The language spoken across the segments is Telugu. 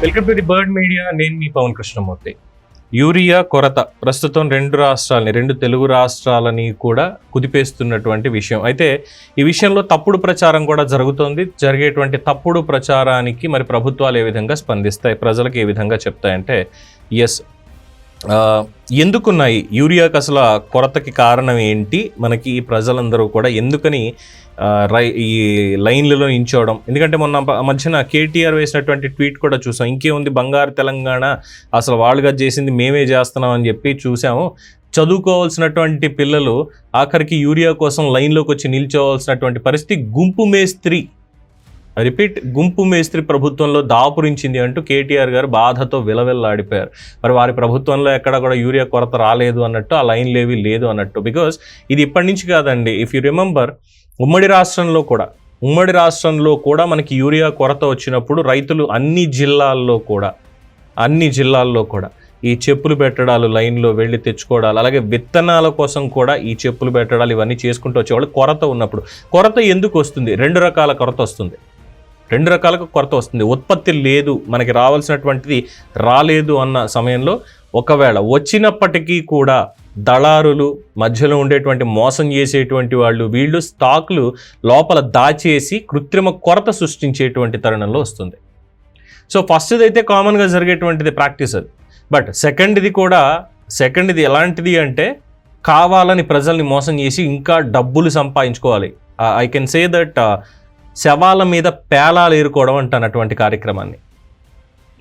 Welcome to the bird media. నేను మీ పవన్ కృష్ణమూర్తి. యూరియా కొరత ప్రస్తుతం రెండు రాష్ట్రాలని రెండు తెలుగు రాష్ట్రాలని కూడా కుదిపేస్తున్నటువంటి విషయం. అయితే ఈ విషయంలో తప్పుడు ప్రచారం కూడా జరుగుతోంది. జరిగేటువంటి తప్పుడు ప్రచారానికి మరి ప్రభుత్వాలు ఏ విధంగా స్పందిస్తాయి? ప్రజలకు ఏ విధంగా చెప్తాయంటే ఎస్ ఎందుకున్నాయి? యూరియాకి అసలు కొరతకి కారణం ఏంటి? మనకి ఈ ప్రజలందరూ కూడా ఎందుకని రై ఈ లైన్లలో నించోవడం? ఎందుకంటే మొన్న మధ్యన కేటీఆర్ వేసినటువంటి ట్వీట్ కూడా చూసాం. ఇంకేముంది? బంగారు తెలంగాణ అసలు వాళ్ళుగా చేసింది మేమే చేస్తున్నాం అని చెప్పి చూసాము. చదువుకోవాల్సినటువంటి పిల్లలు ఆఖరికి యూరియా కోసం లైన్లోకి వచ్చి నిల్చోవాల్సినటువంటి పరిస్థితి గుంపు మేస్త్రి రిపీట్ గుంపు మేస్త్రి ప్రభుత్వంలో దాపురించింది అంటూ కేటీఆర్ గారు బాధతో విలవిల్లాడిపోయారు. మరి వారి ప్రభుత్వంలో ఎక్కడ కూడా యూరియా కొరత రాలేదు అన్నట్టు ఆ లైన్లు ఏవి లేదు అన్నట్టు. బికాస్ ఇది ఇప్పటి నుంచి కాదండి. ఇఫ్ యూ రిమెంబర్ ఉమ్మడి రాష్ట్రంలో కూడా ఉమ్మడి రాష్ట్రంలో కూడా మనకి యూరియా కొరత వచ్చినప్పుడు రైతులు అన్ని జిల్లాల్లో కూడా అన్ని జిల్లాల్లో కూడా ఈ చెప్పులు పెట్టడాలు లైన్లో వెళ్ళి తెచ్చుకోవడాలు అలాగే విత్తనాల కోసం కూడా ఈ చెప్పులు పెట్టడాలు ఇవన్నీ చేసుకుంటూ వచ్చేవాళ్ళు కొరత ఉన్నప్పుడు. కొరత ఎందుకు వస్తుంది? రెండు రకాల కొరత వస్తుంది. రెండు రకాలకు కొరత వస్తుంది. ఉత్పత్తి లేదు మనకి రావాల్సినటువంటిది రాలేదు అన్న సమయంలో ఒకవేళ వచ్చినప్పటికీ కూడా దళారులు మధ్యలో ఉండేటువంటి మోసం చేసేటువంటి వాళ్ళు వీళ్ళు స్టాక్లు లోపల దాచేసి కృత్రిమ కొరత సృష్టించేటువంటి తరుణంలో వస్తుంది. సో ఫస్ట్ది అయితే కామన్గా జరిగేటువంటిది ప్రాక్టీస్ అది. బట్ సెకండ్ది కూడా సెకండ్ది ఎలాంటిది అంటే కావాలని ప్రజల్ని మోసం చేసి ఇంకా డబ్బులు సంపాదించుకోవాలి. ఐ కెన్ సే దట్ శవాల మీద పేలాలు ఏరుకోవడం అంటున్నటువంటి కార్యక్రమాన్ని.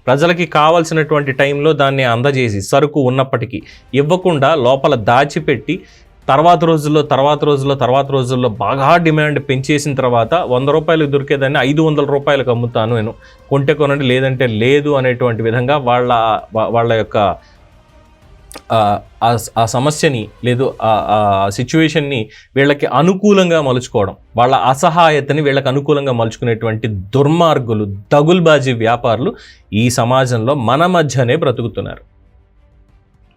ప్రజలకి కావాల్సినటువంటి టైంలో దాన్ని అందజేసి సరుకు ఉన్నప్పటికీ ఇవ్వకుండా లోపల దాచిపెట్టి తర్వాత రోజుల్లో తర్వాత రోజుల్లో తర్వాత రోజుల్లో బాగా డిమాండ్ పెంచేసిన తర్వాత వంద రూపాయలు దొరికేదాన్ని ఐదు వందల రూపాయలకు అమ్ముతాను నేను. కొంటే కొనండి లేదంటే లేదు అనేటువంటి విధంగా వాళ్ళ వాళ్ళ యొక్క ఆ, ఆ సమస్యని లేదు ఆ సిచ్యువేషన్ని వీళ్ళకి అనుకూలంగా మలుచుకోవడం వాళ్ళ అసహాయతని వీళ్ళకి అనుకూలంగా మలుచుకునేటువంటి దుర్మార్గులు దగుల్బాజీ వ్యాపారులు ఈ సమాజంలో మన మధ్యనే బ్రతుకుతున్నారు.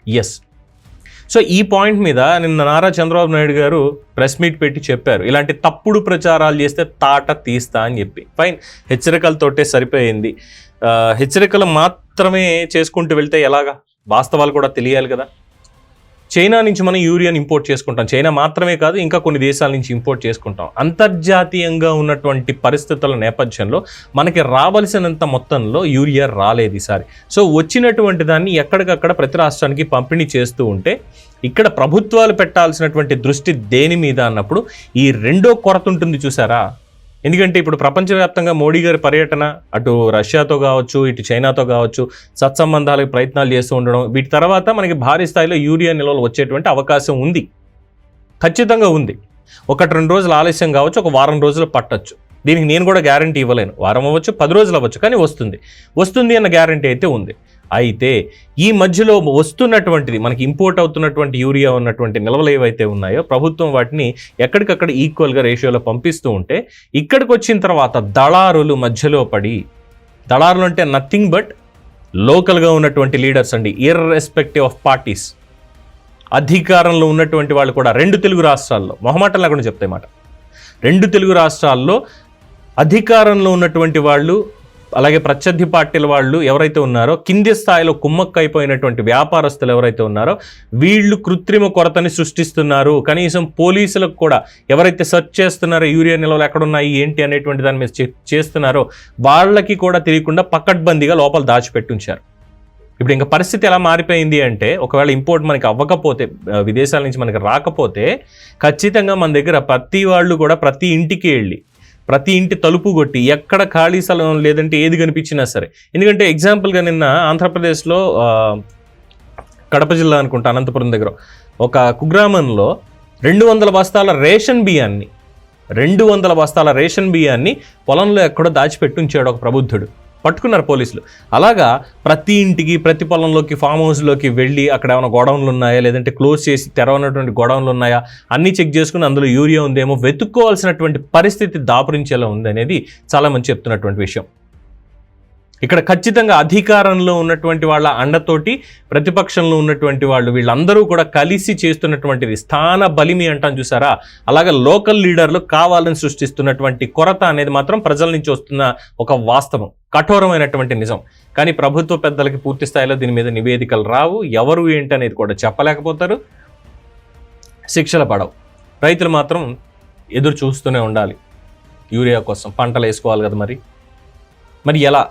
ఎస్ సో ఈ పాయింట్ మీద నిన్న నారా చంద్రబాబు నాయుడు గారు ప్రెస్ మీట్ పెట్టి చెప్పారు ఇలాంటి తప్పుడు ప్రచారాలు చేస్తే తాట తీస్తా అని చెప్పి. ఫైన్ హెచ్చరికలతోటే సరిపోయింది. హెచ్చరికలు మాత్రమే చేసుకుంటూ వెళ్తే ఎలాగా? వాస్తవాలు కూడా తెలియాలి కదా. చైనా నుంచి మనం యూరియాని ఇంపోర్ట్ చేసుకుంటాం. చైనా మాత్రమే కాదు ఇంకా కొన్ని దేశాల నుంచి ఇంపోర్ట్ చేసుకుంటాం. అంతర్జాతీయంగా ఉన్నటువంటి పరిస్థితుల నేపథ్యంలో మనకి రావలసినంత మొత్తంలో యూరియా రాలేదు ఈసారి. సో వచ్చినటువంటి దాన్ని ఎక్కడికక్కడ ప్రతి రాష్ట్రానికి పంపిణీ చేస్తూ ఉంటే ఇక్కడ ప్రభుత్వాలు పెట్టాల్సినటువంటి దృష్టి దేని మీద అన్నప్పుడు ఈ రెండో కొరత ఉంటుంది చూసారా? ఎందుకంటే ఇప్పుడు ప్రపంచవ్యాప్తంగా మోడీ గారి పర్యటన అటు రష్యాతో కావచ్చు ఇటు చైనాతో కావచ్చు సత్సంబంధాలకు ప్రయత్నాలు చేస్తూ ఉండడం వీటి తర్వాత మనకి భారీ స్థాయిలో యూరియా నిల్వలు వచ్చేటువంటి అవకాశం ఉంది. ఖచ్చితంగా ఉంది. ఒకటి రెండు రోజులు ఆలస్యం కావచ్చు ఒక వారం రోజులు పట్టచ్చు. దీనికి నేను కూడా గ్యారంటీ ఇవ్వలేను. వారం అవ్వచ్చు పది రోజులు అవ్వచ్చు కానీ వస్తుంది. వస్తుంది అన్న గ్యారంటీ అయితే ఉంది. అయితే ఈ మధ్యలో వస్తున్నటువంటిది మనకి ఇంపోర్ట్ అవుతున్నటువంటి యూరియా ఉన్నటువంటి నిల్వలు ఏవైతే ఉన్నాయో ప్రభుత్వం వాటిని ఎక్కడికక్కడ ఈక్వల్గా రేషియోలో పంపిస్తూ ఉంటే ఇక్కడికి వచ్చిన తర్వాత దళారులు మధ్యలో పడి దళారులు అంటే నథింగ్ బట్ లోకల్గా ఉన్నటువంటి లీడర్స్ అండి ఇర్రెస్పెక్టివ్ ఆఫ్ పార్టీస్ అధికారంలో ఉన్నటువంటి వాళ్ళు కూడా రెండు తెలుగు రాష్ట్రాల్లో మొహమాటం లేకుండా చెప్తాయి మాట. రెండు తెలుగు రాష్ట్రాల్లో అధికారంలో ఉన్నటువంటి వాళ్ళు అలాగే ప్రత్యర్థి పార్టీల వాళ్ళు ఎవరైతే ఉన్నారో కింది స్థాయిలో కుమ్మక్కైపోయినటువంటి వ్యాపారస్తులు ఎవరైతే ఉన్నారో వీళ్ళు కృత్రిమ కొరతని సృష్టిస్తున్నారు. కనీసం పోలీసులకు కూడా ఎవరైతే సెర్చ్ చేస్తున్నారో యూరియా నిల్వలు ఎక్కడున్నాయి ఏంటి అనేటువంటి దాని మీద చే- చేస్తున్నారో వాళ్ళకి కూడా తెలియకుండా పకడ్బందీగా లోపల దాచిపెట్టి ఉంచారు. ఇప్పుడు ఇంకా పరిస్థితి ఎలా మారిపోయింది అంటే ఒకవేళ ఇంపోర్ట్ మనకి అవ్వకపోతే విదేశాల నుంచి మనకి రాకపోతే ఖచ్చితంగా మన దగ్గర ప్రతి వాళ్ళు కూడా ప్రతి ఇంటికి వెళ్ళి ప్రతి ఇంటి తలుపు కొట్టి ఎక్కడ ఖాళీ స్థలం లేదంటే ఏది కనిపించినా సరే. ఎందుకంటే ఎగ్జాంపుల్గా నిన్న ఆంధ్రప్రదేశ్లో కడప జిల్లా అనుకుంటా అనంతపురం దగ్గర. ఒక కుగ్రామంలో రెండు వందల బస్తాల రేషన్ బియ్యాన్ని రెండు వందల బస్తాల రేషన్ బియ్యాన్ని పొలంలో ఎక్కడో దాచిపెట్టి ఉంచాడు ఒక ప్రబుద్ధుడు. పట్టుకున్నారు పోలీసులు. అలాగా ప్రతి ఇంటికి ప్రతి పొలంలోకి ఫామ్ హౌస్లోకి వెళ్ళి అక్కడ ఏమైనా గోడౌన్లు ఉన్నాయా? లేదంటే క్లోజ్ చేసి తెరవనటువంటి గోడౌన్లు ఉన్నాయా? అన్నీ చెక్ చేసుకుని అందులో యూరియా ఉందేమో? వెతుక్కోవాల్సినటువంటి పరిస్థితి దాపురించేలా ఉంది అనేది చాలామంది చెప్తున్నటువంటి విషయం. ఇక్కడ ఖచ్చితంగా అధికారంలో ఉన్నటువంటి వాళ్ళ అండతోటి ప్రతిపక్షంలో ఉన్నటువంటి వాళ్ళు వీళ్ళందరూ కూడా కలిసి చేస్తున్నటువంటిది స్థాన బలిమి అంటాం చూసారా? అలాగే లోకల్ లీడర్లు కావాలని సృష్టిస్తున్నటువంటి కొరత అనేది మాత్రం ప్రజల నుంచి వస్తున్న ఒక వాస్తవం కఠోరమైనటువంటి నిజం. కానీ ప్రభుత్వ పెద్దలకి పూర్తి స్థాయిలో దీని మీద నివేదికలు రావు. ఎవరు ఏంటి అనేది కూడా చెప్పలేకపోతారు. శిక్షలు పడవు. రైతులు మాత్రం ఎదురు చూస్తూనే ఉండాలి. యూరియా కోసం పంటలు వేసుకోవాలి కదా మరి. మరి ఎలా?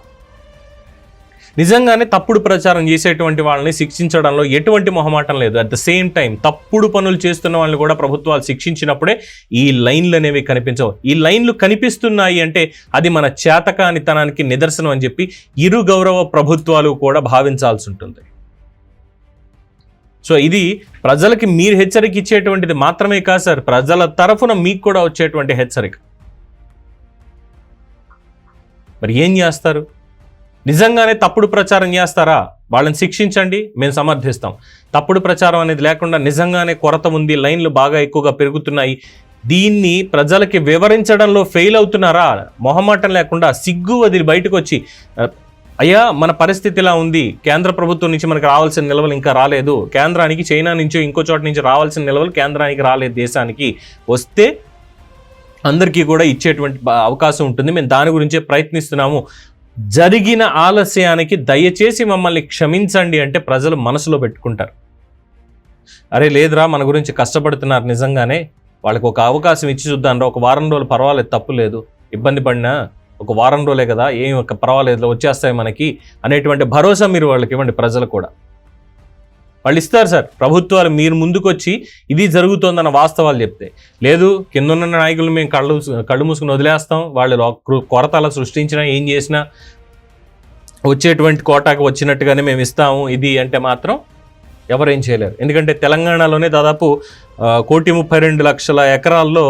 నిజంగానే తప్పుడు ప్రచారం చేసేటువంటి వాళ్ళని శిక్షించడంలో ఎటువంటి మొహమాటం లేదు. అట్ ద సేమ్ టైం తప్పుడు పనులు చేస్తున్న వాళ్ళని కూడా ప్రభుత్వాలు శిక్షించినప్పుడే ఈ లైన్లు అనేవి కనిపించవు. ఈ లైన్లు కనిపిస్తున్నాయి అంటే అది మన చేతకానితనానికి నిదర్శనం అని చెప్పి ఇరు గౌరవ ప్రభుత్వాలు కూడా భావించాల్సి ఉంటుంది. సో ఇది ప్రజలకి మీరు హెచ్చరిక ఇచ్చేటువంటిది మాత్రమే కాదు సార్. ప్రజల తరఫున మీకు కూడా వచ్చేటువంటి హెచ్చరిక. మరి ఏం చేస్తారు? నిజంగానే తప్పుడు ప్రచారం చేస్తారా? వాళ్ళని శిక్షించండి మేము సమర్థిస్తాం. తప్పుడు ప్రచారం అనేది లేకుండా నిజంగానే కొరత ఉంది లైన్లు బాగా ఎక్కువగా పెరుగుతున్నాయి. దీన్ని ప్రజలకి వివరించడంలో ఫెయిల్ అవుతున్నారా? మొహమాటం లేకుండా సిగ్గు వదిలి బయటకు వచ్చి అయ్యా మన పరిస్థితి ఇలా ఉంది. కేంద్ర ప్రభుత్వం నుంచి మనకు రావాల్సిన నిల్వలు ఇంకా రాలేదు. కేంద్రానికి చైనా నుంచి ఇంకో చోట నుంచి రావాల్సిన నిల్వలు కేంద్రానికి రాలేదు దేశానికి. వస్తే అందరికీ కూడా ఇచ్చేటువంటి అవకాశం ఉంటుంది. మేము దాని గురించే ప్రయత్నిస్తున్నాము. జరిగిన ఆలస్యానికి దయచేసి మమ్మల్ని క్షమించండి అంటే ప్రజలు మనసులో పెట్టుకుంటారు. అరే లేదురా మన గురించి కష్టపడుతున్నారు నిజంగానే. వాళ్ళకి ఒక అవకాశం ఇచ్చి చూద్దాం ఒక వారం రోజులు పర్వాలేదు తప్పు లేదు. ఇబ్బంది పడినా ఒక వారం రోజులే కదా ఏం ఒక పర్వాలేదు వచ్చేస్తాయి మనకి అనేటువంటి భరోసా మీరు వాళ్ళకి ఇవ్వండి ప్రజలు కూడా. వాళ్ళు ఇస్తారు సార్. ప్రభుత్వాలు మీరు ముందుకొచ్చి ఇది జరుగుతోందన్న వాస్తవాలు చెప్తే. లేదు కింద ఉన్న నాయకులు మేము కళ్ళు కళ్ళు మూసుకుని వదిలేస్తాం. వాళ్ళు కొరత అలా సృష్టించినా ఏం చేసినా వచ్చేటువంటి కోటాకు వచ్చినట్టుగానే మేము ఇస్తాము. ఇది అంటే మాత్రం ఎవరేం చేయలేరు. ఎందుకంటే తెలంగాణలోనే దాదాపు కోటి ముప్పై రెండు లక్షల ఎకరాల్లో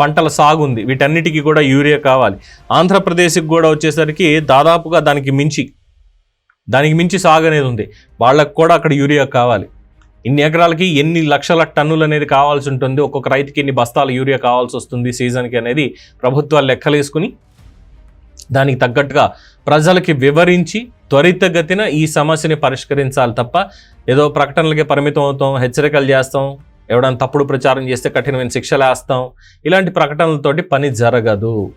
పంటల సాగు ఉంది వీటన్నిటికీ కూడా యూరియా కావాలి. ఆంధ్రప్రదేశ్కి కూడా వచ్చేసరికి దాదాపుగా దానికి మించి దానికి మించి సాగు అనేది ఉంది. వాళ్ళకు కూడా అక్కడ యూరియా కావాలి. ఇన్ని ఎకరాలకి ఎన్ని లక్షల టన్నులు అనేది కావాల్సి ఉంటుంది. ఒక్కొక్క రైతుకి ఎన్ని బస్తాల యూరియా కావాల్సి వస్తుంది సీజన్కి అనేది ప్రభుత్వాలు లెక్కలేసుకుని దానికి తగ్గట్టుగా ప్రజలకి వివరించి త్వరితగతిన ఈ సమస్యని పరిష్కరించాలి తప్ప ఏదో ప్రకటనలకి పరిమితం అవుతాం హెచ్చరికలు చేస్తాం ఎవడన్నా తప్పుడు ప్రచారం చేస్తే కఠినమైన శిక్షలు వేస్తాం. ఇలాంటి ప్రకటనలతోటి పని జరగదు.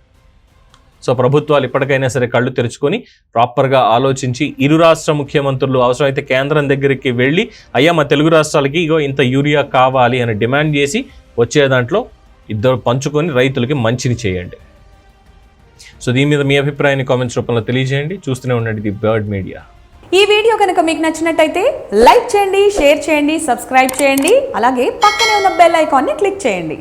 సో ప్రభుత్వాలు ఇప్పటికైనా సరే కళ్ళు తెరుచుకొని ప్రాపర్గా ఆలోచించి ఇరు రాష్ట్ర ముఖ్యమంత్రులు అవసరమైతే కేంద్రం దగ్గరికి వెళ్ళి అయ్యా మా తెలుగు రాష్ట్రాలకి ఇగో ఇంత యూరియా కావాలి అని డిమాండ్ చేసి వచ్చే దాంట్లో ఇద్దరు పంచుకొని రైతులకి మంచిని చేయండి. సో దీని మీద మీ అభిప్రాయాన్ని కామెంట్స్ రూపంలో తెలియజేయండి. చూస్తూనే ఉండండి ది బర్డ్ మీడియా. ఈ వీడియో కనుక మీకు నచ్చినట్టయితే లైక్ చేయండి షేర్ చేయండి సబ్స్క్రైబ్ చేయండి అలాగే పక్కనే ఉన్న బెల్ ఐకాన్ని క్లిక్ చేయండి.